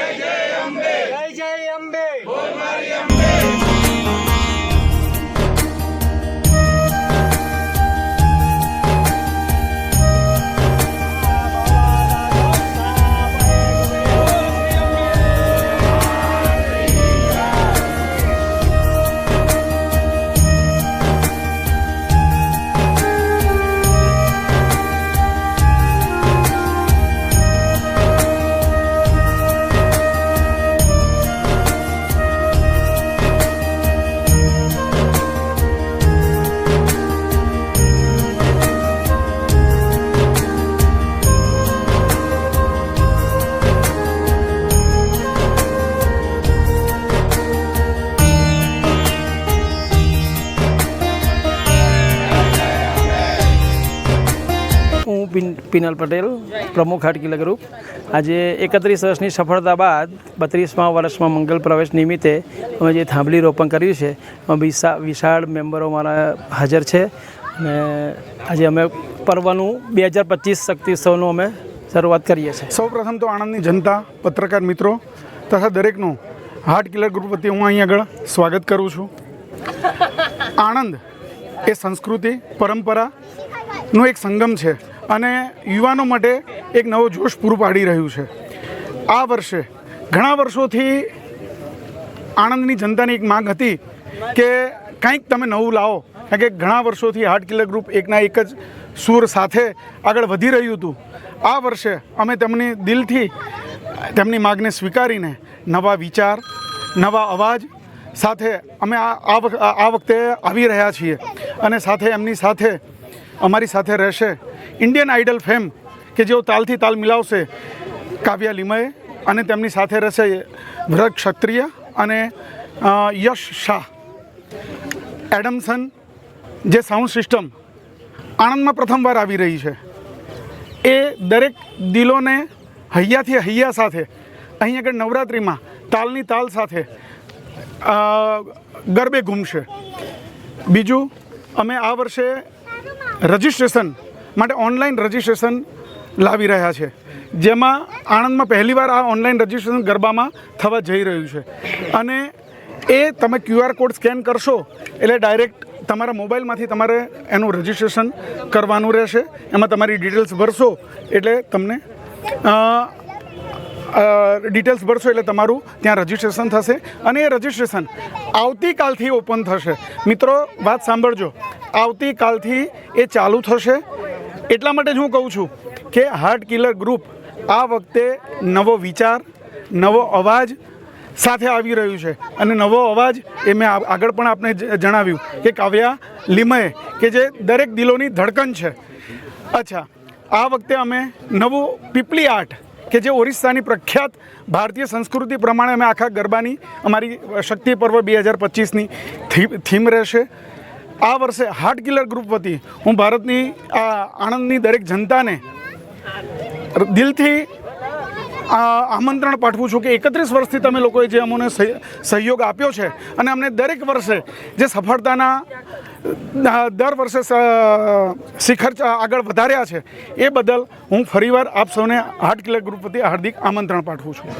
जय जय अम्बे जय जय अम्बे હું પિન- પિનલ પટેલ, પ્રમુખ હાટકીલા ગ્રુપ આજે એકત્રીસ વર્ષની સફળતા બાદ બત્રીસમા વર્ષમાં મંગલ પ્રવેશ નિમિત્તે અમે જે થાંભલી રોપણ કર્યું છે, એમાં વિશા, વિશાળ મેમ્બરો મારા હાજર છે. અને આજે અમે પર્વનું બે હજાર પચીસ શક્તિોત્સવનું અમે શરૂઆત કરીએ છીએ. સૌ પ્રથમ તો આણંદની જનતા, પત્રકાર મિત્રો તથા દરેકનું હાર્ટ કિલર ગ્રુપ વતી હું અહીં આગળ સ્વાગત કરું છું. આણંદ એ સંસ્કૃતિ, પરંપરાનો એક સંગમ છે. અને યુવાનો માટે એક નવો જોશ પૂરું પાડી રહ્યું છે. આ વર્ષે ઘણા વર્ષોથી આણંદની જનતાની એક માંગ હતી કે કંઈક તમે નવું લાવો. કારણ કે ઘણા વર્ષોથી હાર્ટ કિલર ગ્રુપ એકના એક જ સૂર સાથે આગળ વધી રહ્યું હતું. આ વર્ષે અમે તેમની દિલથી તેમની માગને સ્વીકારીને નવા વિચાર, નવા અવાજ સાથે અમે આ વખતે આવી રહ્યા છીએ. અને સાથે એમની સાથે અમારી સાથે રહેશે ઇન્ડિયન આઇડલ ફેમ કે જેઓ તાલથી તાલ મિલાવશે કાવ્યા લીમયે અને તેમની સાથે રહેશે વ્રત ક્ષત્રિય અને યશ શાહ. એડમસન જે સાઉન્ડ સિસ્ટમ આણંદમાં પ્રથમવાર આવી રહી છે, એ દરેક દિલોને હૈયાથી હૈયા સાથે, અહીં આગળ નવરાત્રિમાં તાલની તાલ સાથે ગરબે ઘૂમશે. બીજું, અમે આ વર્ષે રજિસ્ટ્રેશન માટે ઓનલાઈન રજિસ્ટ્રેશન લાવી રહ્યા છે. જેમાં આણંદમાં પહેલીવાર આ ઓનલાઈન રજિસ્ટ્રેશન ગરબામાં થવા જઈ રહ્યું છે. અને એ તમે ક્યુઆર કોડ સ્કેન કરશો એટલે ડાયરેક્ટ તમારા મોબાઈલમાંથી તમારે એનું રજિસ્ટ્રેશન કરવાનું રહેશે. એમાં તમારી ડિટેલ્સ ભરશો એટલે તમને ડિટેલ્સ ભરશો એટલે તમારું ત્યાં રજિસ્ટ્રેશન થશે. અને એ રજિસ્ટ્રેશન આવતીકાલથી ઓપન થશે. મિત્રો, વાત સાંભળજો. આવતીકાલથી એ ચાલુ થશે. એટલા માટે જ હું કહું છું કે હાર્ટ કિલર ગ્રુપ આ વખતે નવો વિચાર, નવો અવાજ સાથે આવી રહ્યું છે. અને નવો અવાજ એ મેં આગળ પણ આપને જ- જણાવ્યું કે કાવ્યા, લીમય, કે જે દરેક દિલોની ધડકન છે. અચ્છા, આ વખતે અમે નવું પીપલી આર્ટ, કે જે ઓરિસ્સાની પ્રખ્યાત ભારતીય સંસ્કૃતિ પ્રમાણે અમે આખા ગરબાની અમારી શક્તિ પર્વ બે હજાર પચીસની થીમ રહેશે. આ વર્ષે હાર્ટ કિલર ગ્રુપ વતી હું ભારતની આ આણંદની દરેક જનતાને દિલથી આમંત્રણ પાઠવું છું કે એકત્રીસ વર્ષથી તમે લોકોએ જે અમને સહ- સહયોગ આપ્યો છે અને અમને દરેક વર્ષે જે સફળતાના દર વર્ષે શિખર આગળ વધાર્યા છે એ બદલ હું ફરીવાર આપ સૌને હાર્ટ કિલર ગ્રુપ વતી હાર્દિક આમંત્રણ પાઠવું છું.